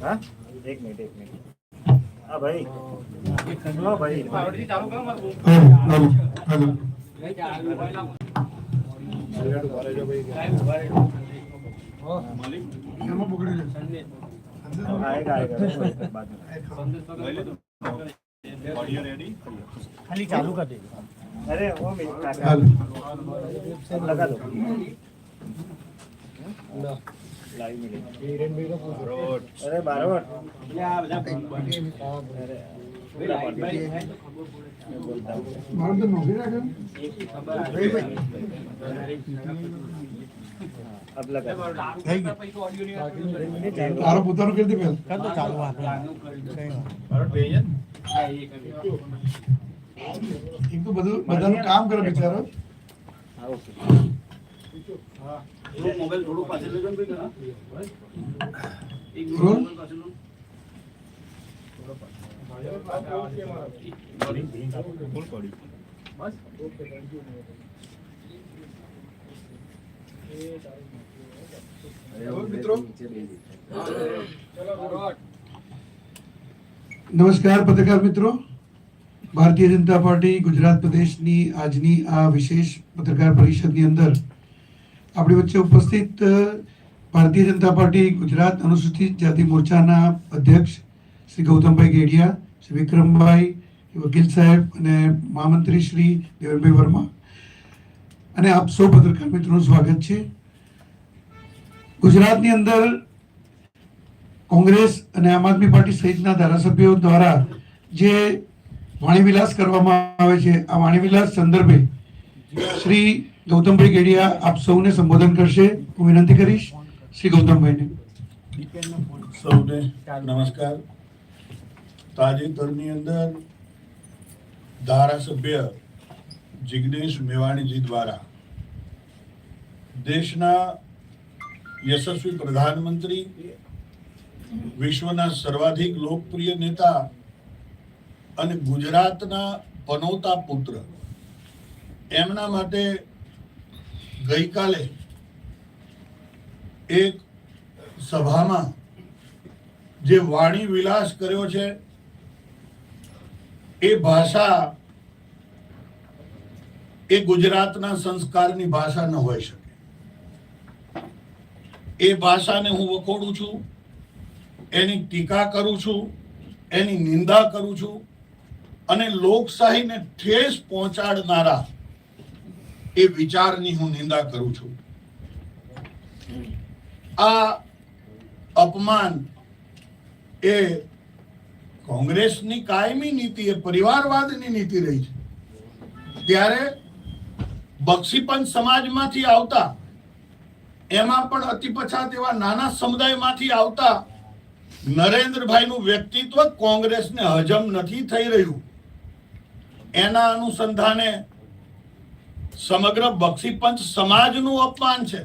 હા? એક મિનિટ એક મિનિટ. હા ભાઈ. હા ભાઈ. ખાલી ચાલુ કર દે. અરે ઓ મિનિટ અરે બારોટ તારો પોતાનું કરી દે પેલ ચાલુ બધું બધાનું કામ કરે બિચારો. હા મોબાઈલ થોડું લેજો ને. નમસ્કાર પત્રકાર મિત્રો. ભારતીય જનતા પાર્ટી ગુજરાત પ્રદેશની આજની આ વિશેષ પત્રકાર પરિષદની અંદર આપણી વચ્ચે ઉપસ્થિત ભારતીય જનતા પાર્ટી ગુજરાત અનુસૂચિત જાતિ મોરચાના અધ્યક્ષ શ્રી ગૌતમભાઈ ગેડિયા, શ્રી વિક્રમભાઈ વકીલ સાહેબ અને મહામંત્રી શ્રી દેવનભાઈ વર્મા. અને આપ સૌ પત્રકાર મિત્રોનું સ્વાગત છે. ગુજરાતની અંદર કોંગ્રેસ અને આમ આદમી પાર્ટી સહિતના ધારાસભ્યો દ્વારા જે વાણીવિલાસ કરવામાં આવે છે, આ વાણીવિલાસ સંદર્ભે શ્રી ગૌતમભાઈ ગેડિયા, આપ સૌને સંબોધન કરશે. હું વિનંતી કરીશ શ્રી ગૌતમભાઈને. સૌને નમસ્કાર. તાજેતરની અંદર ધારાસભ્ય જિગ્નેશ મેવાણીજી દ્વારા દેશના યશસ્વી પ્રધાનમંત્રી, વિશ્વના સર્વાધિક લોકપ્રિય નેતા અને ગુજરાતના પનોતા પુત્ર. એમના માટે ગઈકાલે એક સભામાં જે વાણી વિલાસ કર્યો છે, એ ભાષા એ ગુજરાતના સંસ્કારની ભાષા ન હોઈ શકે. એ ભાષાને હું વખોડું છું, એની ટીકા કરું છું, એની નિંદા કરું છું અને લોકશાહીને ઠેસ પહોંચાડનારા એ વિચારની હું નિંદા કરું છું. આ અપમાન એ કોંગ્રેસની કાયમી નીતિ, એ પરિવારવાદની નીતિ રહી છે. ત્યારે બક્ષીપંચ સમાજમાંથી આવતા, એમાં પણ અતિ પછાત એવા નાના સમુદાયમાંથી આવતા નરેન્દ્રભાઈનું વ્યક્તિત્વ કોંગ્રેસને હજમ નથી થઈ રહ્યું. એના અનુસંધાને સમગ્ર બક્ષીપંચ સમાજનું અપમાન છે.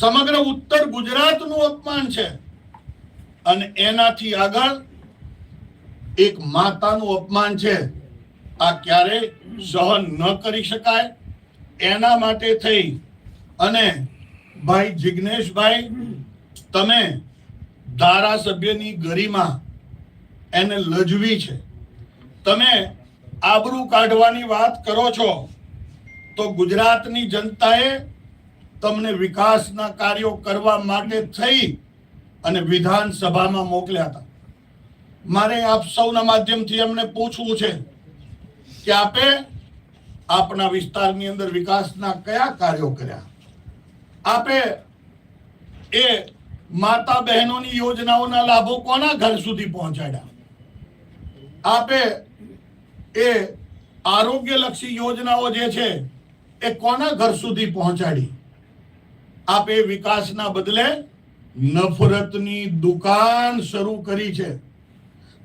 સમગ્ર ઉત્તર ગુજરાતનું અપમાન છે. અને એનાથી આગળ એક માતાનું અપમાન છે. આ ક્યારે સહન ન કરી શકાય. એના માટે થઈ અને ભાઈ જિગ્નેશભાઈ, તમે ધારાસભ્યની ગરિમા એને લજવી છે. તમે આબરૂ કાઢવાની વાત કરો છો. તો ગુજરાતની જનતાએ તમને વિકાસના કાર્યો કરવા માટે થઈ અને વિધાનસભામાં મોકલ્યા હતા. મારે આપ સૌના માધ્યમથી એમને પૂછવું છે કે આપે આપના વિસ્તારની અંદર વિકાસના કયા કાર્યો કર્યા? આપે એ માતા બહેનોની યોજનાઓના લાભો કોના ઘર સુધી પહોંચાડ્યા? આપે એ આરોગ્યલક્ષી યોજનાઓ જે છે એ કોના ઘર સુધી પહોંચાડી? આપે વિકાસના બદલે નફરતની દુકાન શરૂ કરી છે.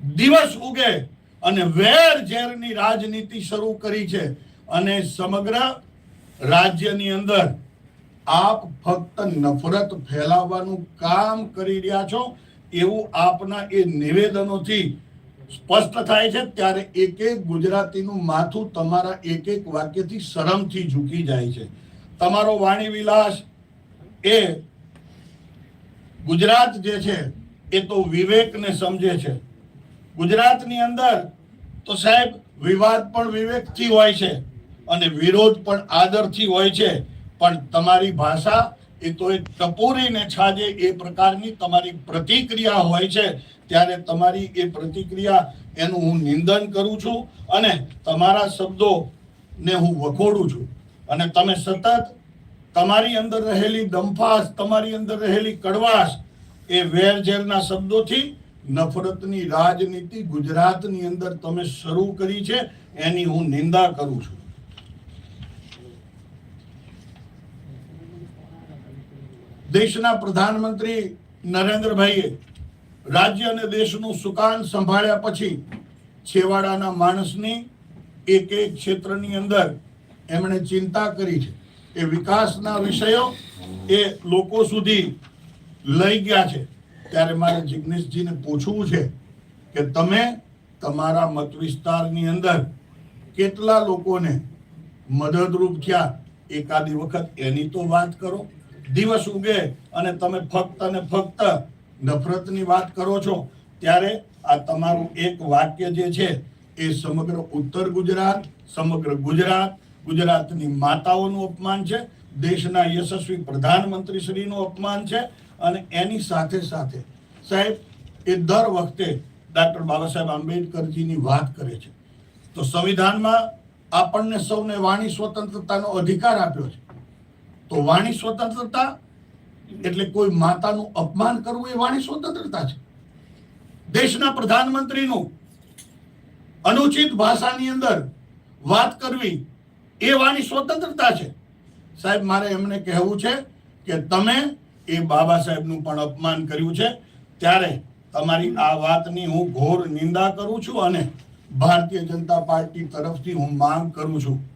દિવસ ઉગે અને વેર ઝેરની રાજનીતિ શરૂ કરી છે અને સમગ્ર રાજ્યની અંદર આપ ફક્ત નફરત ફેલાવવાનું કામ કરી રહ્યા છો એવું આપના એ નિવેદનોથી સ્પષ્ટ થાય છે ત્યારે એક એક ગુજરાતીનું માથું તમારા એક એક વાક્યથી શરમથી ઝૂકી જાય છે. તમારો વાણી વિલાસ એ ગુજરાત જે છે એ તો વિવેકને સમજે છે. ગુજરાતની અંદર તો સાહેબ વિવાદ પણ વિવેકથી હોય છે અને વિરોધ પણ આદરથી હોય છે. પણ તમારી ભાષા એ તો એક ટપોરીને છાજે એ પ્રકારની તમારી પ્રતિક્રિયા હોય છે, ત્યારે તમારી એ પ્રતિક્રિયા એનું હું નિંદન કરું છું અને તમારા શબ્દોને હું વખોડું છું. અને તમે સતત તમારી અંદર રહેલી દંફાસ તમારી અંદર રહેલી કડવાશ એ વેરઝેરના શબ્દોથી નફરતની રાજનીતિ ગુજરાતની અંદર તમે શરૂ કરી છે, એની હું નિંદા કરું છું. દેશના પ્રધાનમંત્રી નરેન્દ્રભાઈએ રાજ્ય અને દેશનું સુકાન સંભાળ્યા પછી છેવાડાના માણસની એક એક ક્ષેત્રની અંદર એમણે ચિંતા કરી છે. એ વિકાસના વિષયો એ લોકો સુધી લઈ ગયા છે. ત્યારે મારે જિગ્નેશજીને પૂછવું છે કે તમે તમારા મત વિસ્તારની અંદર કેટલા લોકોને મદદરૂપ થયા? એકાદી વખત એની તો વાત કરો. દિવસ ઉગે અને તમે ફક્ત અને ફક્ત નફરતની વાત કરો છો, ત્યારે આ તમારું એક વાક્ય જે છે એ સમગ્ર ઉત્તર ગુજરાત, સમગ્ર ગુજરાત, ગુજરાતની માતાઓનું અપમાન છે, દેશના યશસ્વી પ્રધાનમંત્રી શ્રીનું અપમાન છે અને એની સાથે સાથે સાહેબ, એ દર વખતે ડૉક્ટર બાબા સાહેબ આંબેડકરજીની વાત કરે છે. તો સંવિધાનમાં આપણને સૌને વાણી સ્વતંત્રતાનો અધિકાર આપ્યો છે. તો વાણી સ્વતંત્રતા એટલે કોઈ માતાનું અપમાન કરવું એ વાણી સ્વતંત્રતા છે. દેશના પ્રધાનમંત્રીનું અનુચિત ભાષાની અંદર વાત કરવી એ વાણી સ્વતંત્રતા છે. સાહેબ, મારે એમને કહેવું છે કે તમે એ બાબા સાહેબનું પણ અપમાન કર્યું છે. ત્યારે તમારી આ વાતની હું ઘોર નિંદા કરું છું અને ભારતીય જનતા પાર્ટી તરફથી હું માંગ કરું છું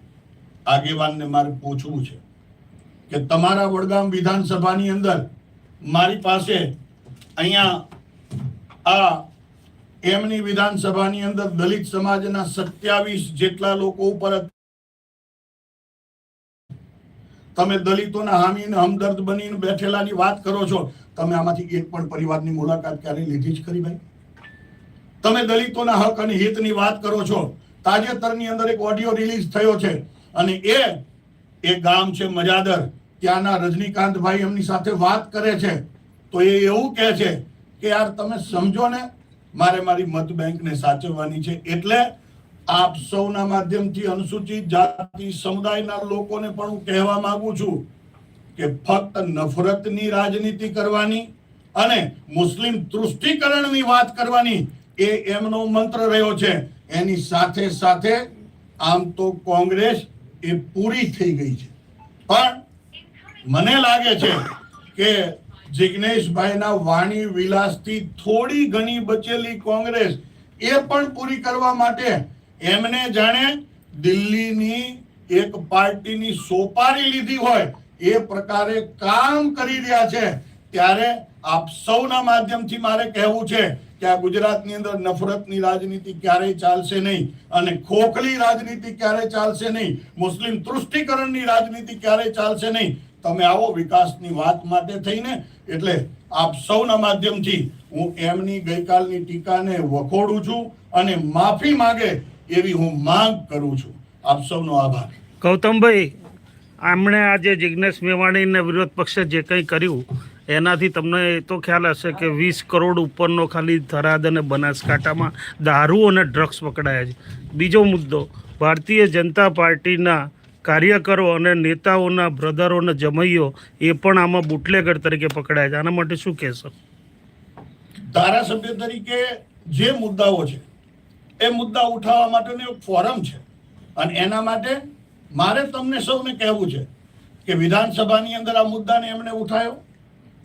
આગેવાનને મારે પૂછવું છે કે તમારા વડગામ વિધાનસભાની અંદર મારી પાસે અહીંયા આ એમની વિધાનસભાની અંદર દલિત સમાજના સત્યાવીસ જેટલા લોકો ઉપર તમે દલિતોના હામીને હમદર્દ બનીને બેઠેલાની વાત કરો છો. તમે આમાંથી એક પણ પરિવારની મુલાકાત ક્યારે લીધી જ ખરી ભાઈ? તમે દલિતોના હક અને હિતની વાત કરો છો. તાજેતરની અંદર એક ઓડિયો રિલીઝ થયો છે. અને એ એ ગામ છે મજાદર, ત્યાંના રજનીકાંતભાઈ એમની સાથે વાત કરે છે. તો એ એવું કહે છે કે, યાર, તમે સમજો ને, મારે મારી મત બેંકને સાચવવાની છે. એટલે આપ સૌના માધ્યમથી અનુસૂચિત જાતિ સમુદાયના લોકોને પણ હું કહેવા માંગુ છું કે, ફક્ત નફરતની રાજનીતિ કરવાની અને મુસ્લિમ તૃષ્ટિકરણની વાત કરવાની એ એમનો મંત્ર રહ્યો છે. એની સાથે સાથે આમ તો કોંગ્રેસ એ પૂરી થઈ ગઈ છે. પણ મને લાગે છે કે જિગ્નેશભાઈના વાણી વિલાસથી થોડી ઘણી બચેલી કોંગ્રેસ એ પણ પૂરી કરવા માટે એમને જાણે દિલ્હીની એક પાર્ટીની સોપારી લીધી હોય એ પ્રકારે કામ કરી રહ્યા છે. ત્યારે આપ સૌના માધ્યમથી મારે કહેવું છે કે આ ગુજરાતની અંદર નફરતની રાજનીતિ ક્યારેય ચાલશે નહીં અને ખોખલી રાજનીતિ ક્યારેય ચાલશે નહીં, મુસ્લિમ તૃષ્ટિકરણની રાજનીતિ ક્યારેય ચાલશે નહીં. તમે આવો વિકાસની વાત માટે થઈને, એટલે આપ સૌના માધ્યમથી હું એમની ગઈકાલની ટીકાને વખોડું છું અને માફી માગે એવી હું માંગ કરું છું. આપ સૌનો આભાર. ગૌતમભાઈ, આમણે આજે જિજ્ઞેશ મેવાણીને વિરોધ પક્ષે જે કંઈ કર્યું એનાથી તમને એ તો ખ્યાલ હશે કે વીસ કરોડ ઉપરનો ખાલી થરાદ અને બનાસકાંઠામાં દારૂ અને ડ્રગ્સ પકડાયા છે. બીજો મુદ્દો, ભારતીય જનતા પાર્ટીના કાર્યકરો અને નેતાઓના બ્રધરો અને જમૈયો એ પણ આમાં બુટલેગર તરીકે પકડાયા છે. આના માટે શું કહેશો? ધારાસભ્ય તરીકે જે મુદ્દાઓ છે, એ મુદ્દા ઉઠાવવા માટેનું એક ફોરમ છે. અને એના માટે મારે તમને સૌને કહેવું છે કે વિધાનસભાની અંદર આ મુદ્દાને એમણે ઉઠાવ્યો.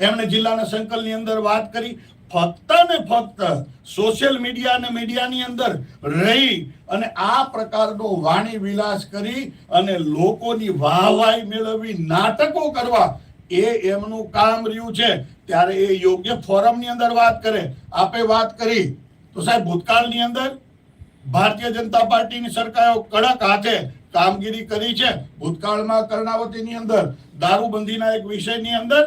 એમણે જિલ્લાના સંકલની અંદર વાત કરી. ફક્ત ને ફક્ત સોશિયલ મીડિયા અને મીડિયાની અંદર રહી અને આ પ્રકારનો વાણી વિલાસ કરી અને લોકોની વાહવાઈ મેળવવી, નાટકો કરવા, એ એમનું કામ રહ્યું છે. ત્યારે એ યોગ્ય ફોરમની અંદર વાત કરે. આપે વાત કરી. તો સાહેબ, ભૂતકાળની અંદર ભારતીય જનતા પાર્ટીની સરકારો કડક હાથે કામગીરી કરી છે. ભૂતકાળમાં કર્ણાવતીની અંદર દારૂબંધીના એક વિષયની અંદર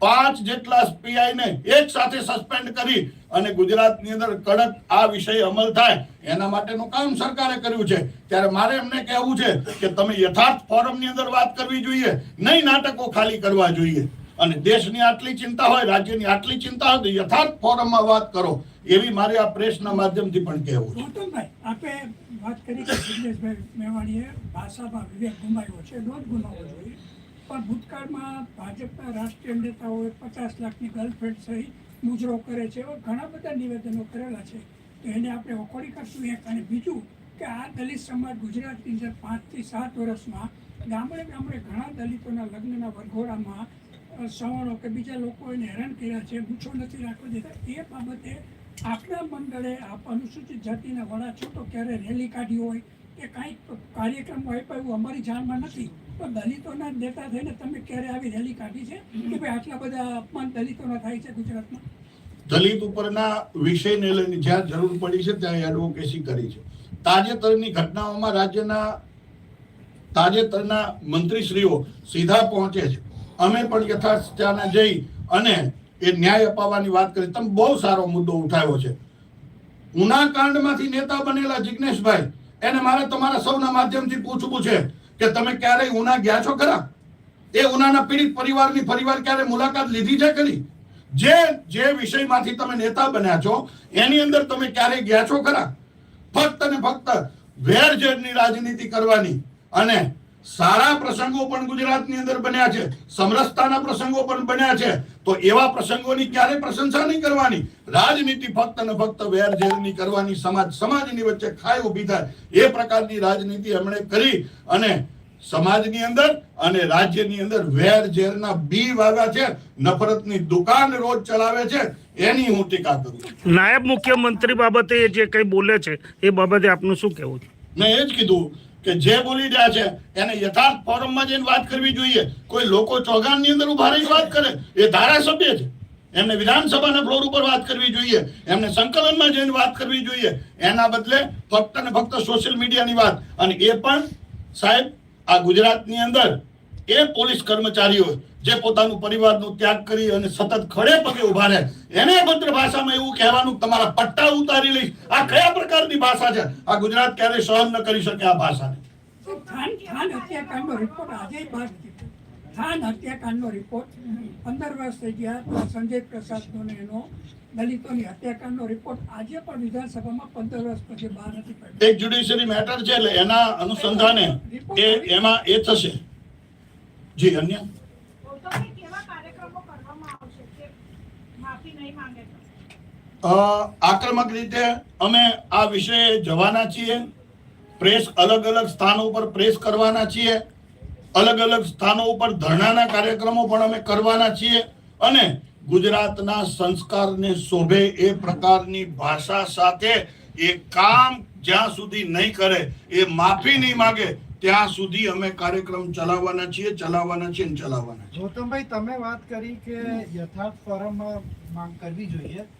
પાંચ જેટલા પીઆઈ ને એક સાથે સસ્પેન્ડ કરી અને ગુજરાતની અંદર કડક આ વિષય અમલ થાય, એના માટેનું કામ સરકારે કર્યું છે. ત્યારે મારે એમને કહેવું છે કે તમે યથાર્થ ફોરમની અંદર વાત કરવી જોઈએ, નહીં નાટકો ખાલી કરવા જોઈએ. અને દેશની આટલી ચિંતા હોય, રાજ્યની આટલી ચિંતા હોય, તો યથાર્થ ફોરમમાં વાત કરો. એવી મારે આ પ્રેસના માધ્યમથી પણ કહેવું ગૌતમભાઈ, આપે વાત કરી કે મેવાણીએ ભાષામાં વિવેક ગુમાવ્યો છે, નો ગુમાવવો જોઈએ. પણ ભૂતકાળમાં ભાજપના રાષ્ટ્રીય નેતાઓએ પચાસ લાખની ગર્લફ્રેન્ડ સહિત મુજરો કરે છે એવા ઘણા બધા નિવેદનો કરેલા છે. તો એને આપણે વખોડી કરશું એક અને બીજું કે આ દલિત સમાજ ગુજરાતની અંદર પાંચથી સાત વર્ષમાં ગામડે ગામડે ઘણા દલિતોના લગ્નના વરઘોડામાં સવર્ણો કે બીજા લોકો એને હેરાન કર્યા છે, મૂછો નથી રાખવા દેતા. એ બાબતે આપણા મંડળે આપ અનુસૂચિત જાતિના વડા છો તો ક્યારે રેલી કાઢી હોય? કે કાંઈક કાર્યક્રમ આપ્યો એવું અમારી જાણમાં નથી. પણ દલિતોના નેતા થઈને તમે ક્યારે આવી રેલી કાઢી છે? કે ભાઈ આટલા બધા અપમાન દલિતોના થાય છે ગુજરાતમાં? દલિત ઉપરના વિષયને લઈને જ્યાં જરૂર પડી છે ત્યાં એડવોકેસી કરી છે. તાજેતરની ઘટનાઓમાં રાજ્યના તાજેતરના મંત્રીશ્રીઓ સીધા પહોંચે છે. અમે પણ યથાર્થ ત્યાં જઈ અને એ ન્યાય અપાવવાની વાત કરી. તમે બહુ સારો મુદ્દો ઉઠાવ્યો છે. ઉના કાંડમાંથી નેતા બનેલા જિગ્નેશભાઈ એને મારે તમારા સૌના માધ્યમથી પૂછવું છે કે તમે ક્યારેય ઉના ગયા છો ખરા? એ ઉનાના પીડિત પરિવારની ફરીવાર ક્યારે મુલાકાત લીધી છે ખરી? જે જે વિષયમાંથી તમે નેતા બન્યા છો, એની અંદર તમે ક્યારે ગયા છો ખરા? ફક્ત ને ફક્ત વેરઝેરની રાજનીતિ કરવાની અને સારા પ્રસંગો પણ ગુજરાતની અંદર બન્યા છે સમરસતાના પ્રસંગો પણ બન્યા છે તો એવા પ્રસંગોની ક્યારે પ્રશંસા નહીં કરવાની. રાજનીતિ ફક્ત ને ફક્ત વેરઝેરની કરવાની સમાજ સમાજની વચ્ચે ખાય ઊભી થાય એ પ્રકારની રાજનીતિ એમણે કરી અને સમાજની અંદર અને રાજ્યની અંદર વેર ઝેરના બી વાગા છે નફરતની દુકાન રોજ ચલાવે છે એની હું ટીકા કરું નાયબ મુખ્યમંત્રી બાબતે જે કંઈ બોલે છે એ બાબતે આપનું શું કહેવું છે? મેં એ જ કીધું કે જે બોલી રહ્યા છે, એને યથાર્થ ફોરમમાં જઈને વાત કરવી જોઈએ. કોઈ લોકો ચોગાનની અંદર ઊભા રહી વાત કરે, એ ધારાસભ્ય છે. એમને વિધાનસભાના ફ્લોર ઉપર વાત કરવી જોઈએ. એમને સંકલનમાં જઈને વાત કરવી જોઈએ. એના બદલે ફક્ત ને ફક્ત સોશિયલ મીડિયાની વાત. અને એ પણ સાહેબ, આ ગુજરાતની અંદર એ પોલીસ કર્મચારીઓ જે પોતાનું પરિવારનો ત્યાગ કરી અને સતત ખડે પગે ઊભા રહે. એને ભદ્ર ભાષામાં એવું કહેવાનું તમારા પટ્ટા ઉતારી લઈશ. આ કયા પ્રકારની ભાષા છે? આ ગુજરાત ક્યારે સહન ન કરી શકે આ ભાષાને? થાન થાન હત્યાકાંડનો રિપોર્ટ આજે હત્યાકાંડનો પંદર વર્ષ થઈ ગયા સંજય પ્રસાદનો ને એનો દલિતોની હત્યાકાંડનો રિપોર્ટ આજે પણ વિધાનસભામાં પંદર વર્ષ પછી બહાર નથી પડ્યો. એક જ્યુડિશિયરી મેટર છે એટલે એના અનુસંધાને એ એમાં એ થશે. જી અન્ય ગૌતમભાઈ, કેવા કાર્યક્રમો કરવામાં આવશે કે માફી નહીં માંગે તો અ, આક્રમક રીતે અમે આ વિષયે જવાના છીએ. પ્રેસ અલગ અલગ સ્થાનો ઉપર પ્રેસ કરવાના છીએ. અલગ અલગ સ્થાનો ઉપર ધરણાના કાર્યક્રમો પણ અમે કરવાના છીએ અને ગુજરાતના સંસ્કારને શોભે એ પ્રકારની ભાષા સાથે એ કામ જ્યાં સુધી નહીં કરે એ માફી નહીં માગે ત્યાં સુધી અમે કાર્યક્રમ ચલાવવાના છીએ ચલાવવાના છીએ ચલાવવાના છીએ. ગૌતમભાઈ, તમે વાત કરી કે યથાર્થ ફોરમ માંગ કરવી જોઈએ.